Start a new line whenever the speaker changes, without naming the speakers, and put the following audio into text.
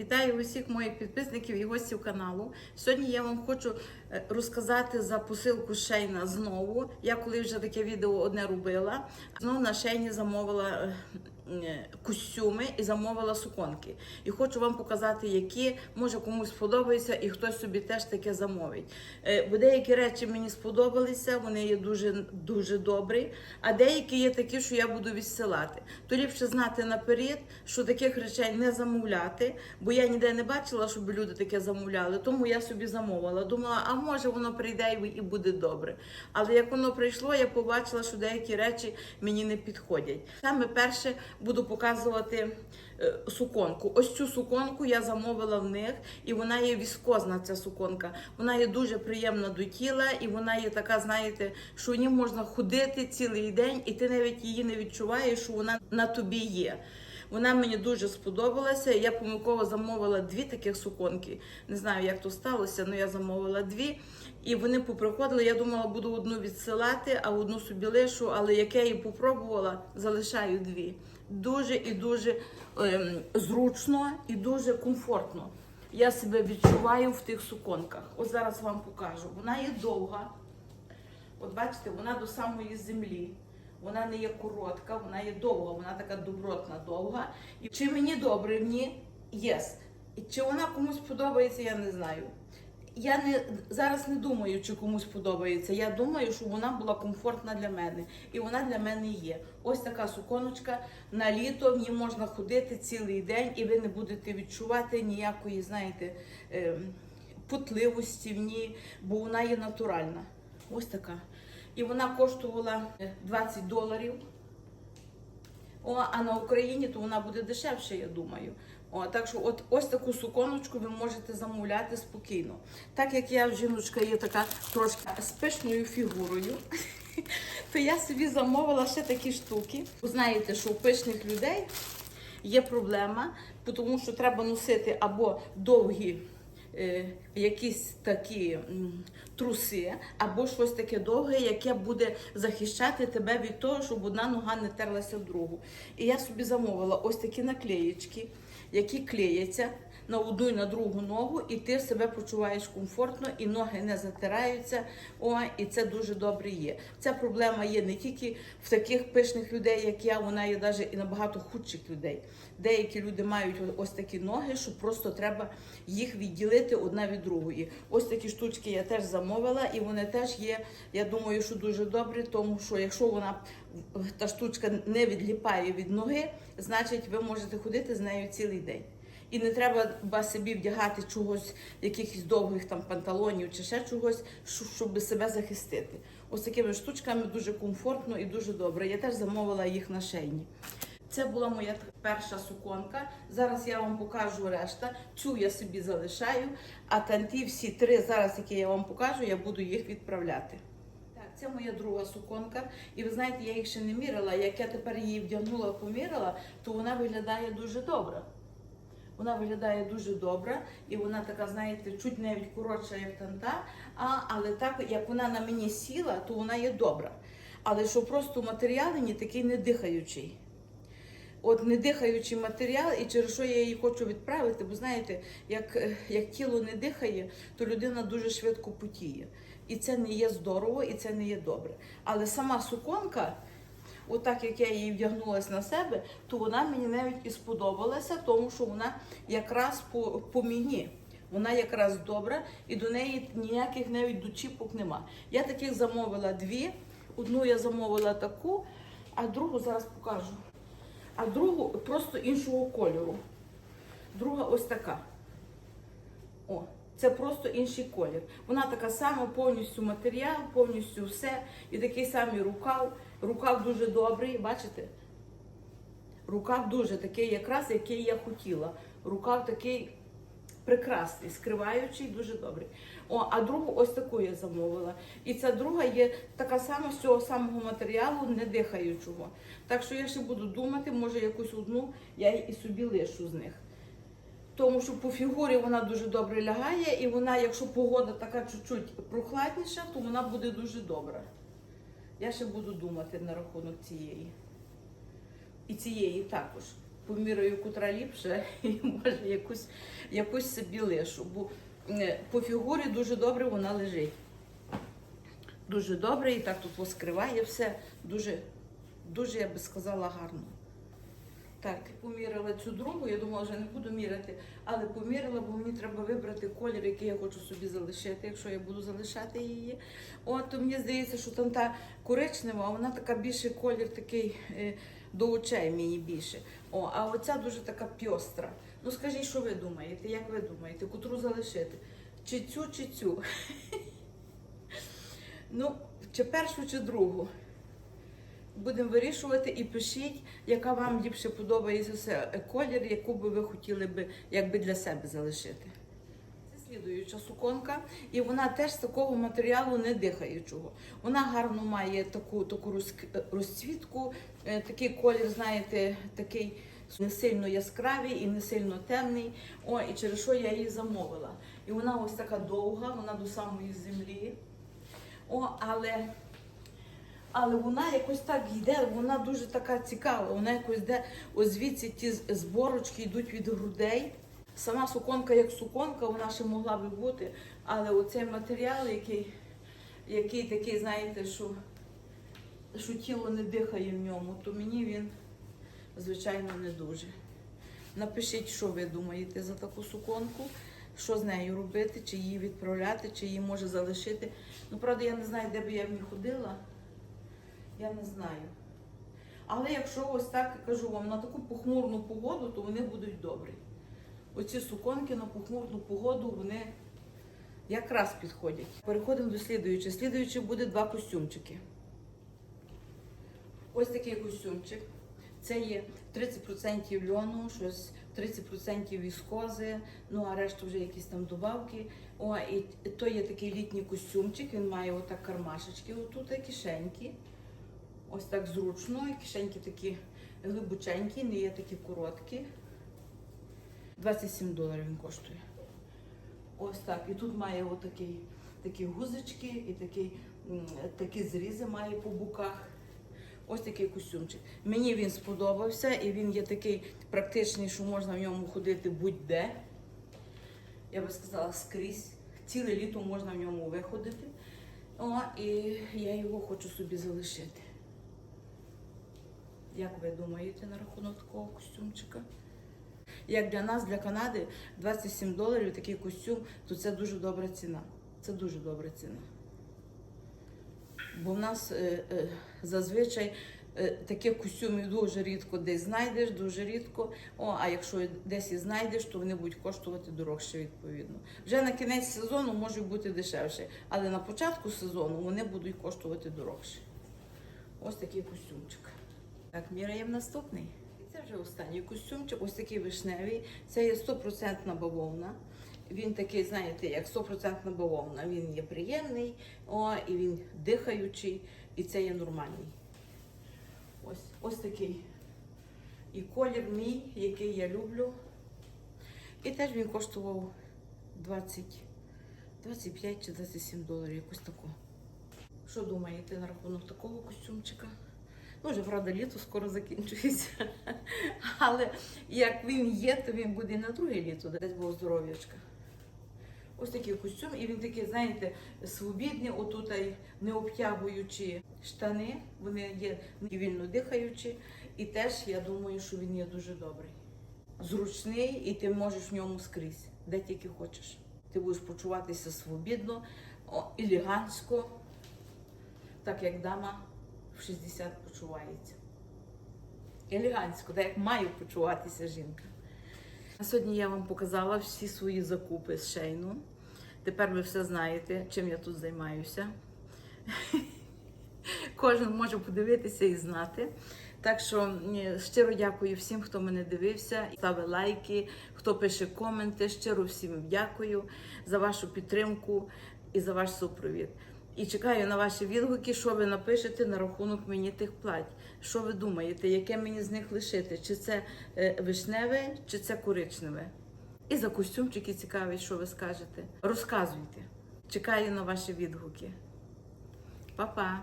Вітаю усіх моїх підписників і гостів каналу. Сьогодні я вам хочу е, розказати за посилку Шейна знову. Я коли вже таке відео одне робила, знову на Шейні замовила е, костюми і замовила суконки. І хочу вам показати, які може комусь сподобається, і хтось собі теж таке замовить. Е, Бо деякі речі мені сподобалися, вони є дуже дуже добрі, а деякі є такі, що я буду відсилати. То ліпше знати наперед, що таких речей не замовляти, бо я ніде не бачила, щоб люди таке замовляли. Тому я собі замовила. Думала, а може воно прийде і буде добре. Але як воно прийшло, я побачила, що деякі речі мені не підходять. Саме перше буду показувати е, суконку. Ось цю суконку я замовила в них, і вона є віскозна. Ця суконка. Вона є дуже приємна до тіла, і вона є така, знаєте, що в ній можна ходити цілий день, і ти навіть її не відчуваєш, що вона на тобі є. Вона мені дуже сподобалася. Я помилково замовила дві таких суконки. Не знаю, як то сталося, але я замовила дві. І вони поприходили. Я думала, буду одну відсилати, а одну собі лишу. Але як я її попробувала, залишаю дві. Дуже і дуже ем, зручно і дуже комфортно. Я себе відчуваю в тих суконках. Ось зараз вам покажу. Вона є довга. От бачите, вона до самої землі. Вона не є коротка, вона є довга, вона така добротна, довга. І чи мені добре в ній? Єс. І Чи вона комусь подобається, я не знаю. Я не зараз не думаю, чи комусь подобається. Я думаю, що вона була комфортна для мене. І вона для мене є. Ось така суконочка на літо, в ній можна ходити цілий день, і ви не будете відчувати ніякої, знаєте, ем, путливості в ній, бо вона є натуральна. Ось така. І вона коштувала 20 доларів. О, а на Україні то вона буде дешевше, я думаю. О, так що от ось таку суконочку ви можете замовляти спокійно. Так як я жіночка є така трошки з пишною фігурою, то я собі замовила ще такі штуки. Знаєте, що у пишних людей є проблема, тому що треба носити або довгі е, якісь такі труси, або щось таке довге, яке буде захищати тебе від того, щоб одна нога не терлася в другу. І я собі замовила ось такі наклеєчки, які клеяться на одну і на другу ногу, і ти себе почуваєш комфортно, і ноги не затираються. О, і це дуже добре є. Ця проблема є не тільки в таких пишних людей, як я, вона є навіть і набагато худших людей. Деякі люди мають ось такі ноги, що просто треба їх відділити одна від другої. Ось такі штучки я теж замовила, і вони теж є. Я думаю, що дуже добрі, тому що якщо вона та штучка не відліпає від ноги, значить ви можете ходити з нею цілий день. І не треба ба собі вдягати чогось, якихось довгих там панталонів чи ще чогось, щоб себе захистити. Ось такими штучками дуже комфортно і дуже добре. Я теж замовила їх на шейні. Це була моя перша суконка. Зараз я вам покажу решта. Цю я собі залишаю, а танті всі три зараз, які я вам покажу, я буду їх відправляти. Так, це моя друга суконка. І ви знаєте, я їх ще не мірила. Як я тепер її вдягнула, помірила, то вона виглядає дуже добре. Вона виглядає дуже добре, і вона така, знаєте, чуть навіть коротша, як танта. А, але так, як вона на мені сіла, то вона є добра. Але що просто матеріал не такий не дихаючий. От не дихаючий матеріал, і через що я її хочу відправити, бо знаєте, як, е, як тіло не дихає, то людина дуже швидко потіє. І це не є здорово, і це не є добре. Але сама суконка, отак як я її вдягнулася на себе, то вона мені навіть і сподобалася, тому що вона якраз по, по мені. Вона якраз добра, і до неї ніяких навіть дочіпок нема. Я таких замовила дві. Одну я замовила таку, а другу зараз покажу. А другу просто іншого кольору. Друга ось така. О, це просто інший колір. Вона така сама, повністю матеріал, повністю все. І такий самий рукав. Рукав дуже добрий, бачите? Рукав дуже такий, якраз який я хотіла. Рукав такий прекрасний, скриваючий, дуже добрий. О, а другу ось таку я замовила. І ця друга є така сама з цього самого матеріалу, не дихаючого. Так що я ще буду думати, може якусь одну я і собі лишу з них. Тому що по фігурі вона дуже добре лягає, і вона, якщо погода така чуть-чуть прохладніша, то вона буде дуже добра. Я ще буду думати на рахунок цієї. І цієї також. Поміряю, котра ліпше, і може якусь, якусь собі лишу. Бо е, по фігурі дуже добре вона лежить. Дуже добре, і так тут воскриває все. Дуже, дуже, я би сказала, гарно. Так, поміряла цю другу, я думала, вже не буду міряти, але поміряла, бо мені треба вибрати колір, який я хочу собі залишити, якщо я буду залишати її. От, то мені здається, що там та коричнева, вона така більше колір такий е, до очей мені більше. О, а оця дуже така пьостра. Ну скажіть, що ви думаєте? Як ви думаєте, котру залишити? Чи цю, чи цю? Ну, чи першу, чи другу? Будемо вирішувати і пишіть, яка вам ліпше подобається колір, яку би ви хотіли би якби для себе залишити. Слідуюча суконка, і вона теж з такого матеріалу не дихаючого. Вона гарно має таку, таку розцвітку, е, такий колір, знаєте, такий не сильно яскравий і не сильно темний. О, і через що я її замовила. І вона ось така довга, вона до самої землі. О, але але вона якось так йде, вона дуже така цікава. Вона якось ось звідси ті зборочки йдуть від грудей. Сама суконка як суконка, вона ще могла би бути. Але оцей матеріал, який, який такий, знаєте, що, що тіло не дихає в ньому, то мені він, звичайно, не дуже. Напишіть, що ви думаєте за таку суконку, що з нею робити, чи її відправляти, чи її може залишити. Ну, правда, я не знаю, де би я в ній ходила. Я не знаю. Але якщо ось так кажу вам на таку похмурну погоду, то вони будуть добрі. Оці суконки на похмурну погоду вони якраз підходять. Переходимо до слідуючого. Слідуючий буде два костюмчики. Ось такий костюмчик. Це є 30% льону, щось 30% віскози, ну а решта вже якісь там добавки. О, і то є такий літній костюмчик, він має отак кармашечки, отут і кишеньки. Ось так зручно, і кишеньки такі глибоченькі, не є такі короткі. 27 доларів він коштує. Ось так. І тут має отакий, такі гузочки і такий, м, такі зрізи має по боках. Ось такий костюмчик. Мені він сподобався і він є такий практичний, що можна в ньому ходити будь-де. Я би сказала, скрізь. Ціле літо можна в ньому виходити. О, і я його хочу собі залишити. Як ви думаєте на рахунок такого костюмчика? Як для нас, для Канади, 27 доларів такий костюм, то це дуже добра ціна. Це дуже добра ціна. Бо в нас е, е, зазвичай е, таких костюмів дуже рідко десь знайдеш, дуже рідко. О, а якщо десь і знайдеш, то вони будуть коштувати дорожче відповідно. Вже на кінець сезону можуть бути дешевше, але на початку сезону вони будуть коштувати дорожче. Ось такий костюмчик. Так, міряємо наступний. Це вже останній костюмчик, ось такий вишневий. Це є 100% бавовна. Він такий, знаєте, як 100% бавовна. Він є приємний, о, і він дихаючий, і це є нормальний. Ось, ось такий. І колір мій, який я люблю. І теж він коштував 20, 25 чи 27 доларів, якось тако. Що думаєте на рахунок такого костюмчика? Ну, вже, правда, літо скоро закінчується. Але як він є, то він буде і на друге літо, десь було здоров'ячка. Ось такий костюм, і він такий, знаєте, свобідний, отут не обтягуючи штани, вони є вільно дихаючі, і теж я думаю, що він є дуже добрий. Зручний, і ти можеш в ньому скрізь, де тільки хочеш. Ти будеш почуватися свобідно, елегантсько, так як дама в 60 почувається. Елегантсько, так як має почуватися жінка. А Сьогодні я вам показала всі свої закупи з шейну. Тепер ви все знаєте, чим я тут займаюся. Кожен може подивитися і знати. Так що щиро дякую всім, хто мене дивився, ставить лайки, хто пише коменти. Щиро всім дякую за вашу підтримку і за ваш супровід. І чекаю на ваші відгуки, що ви напишете на рахунок мені тих плать. Що ви думаєте, яке мені з них лишити? Чи це е, вишневе, чи це коричневе? І за костюмчики цікаві, що ви скажете. Розказуйте. Чекаю на ваші відгуки. Па-па!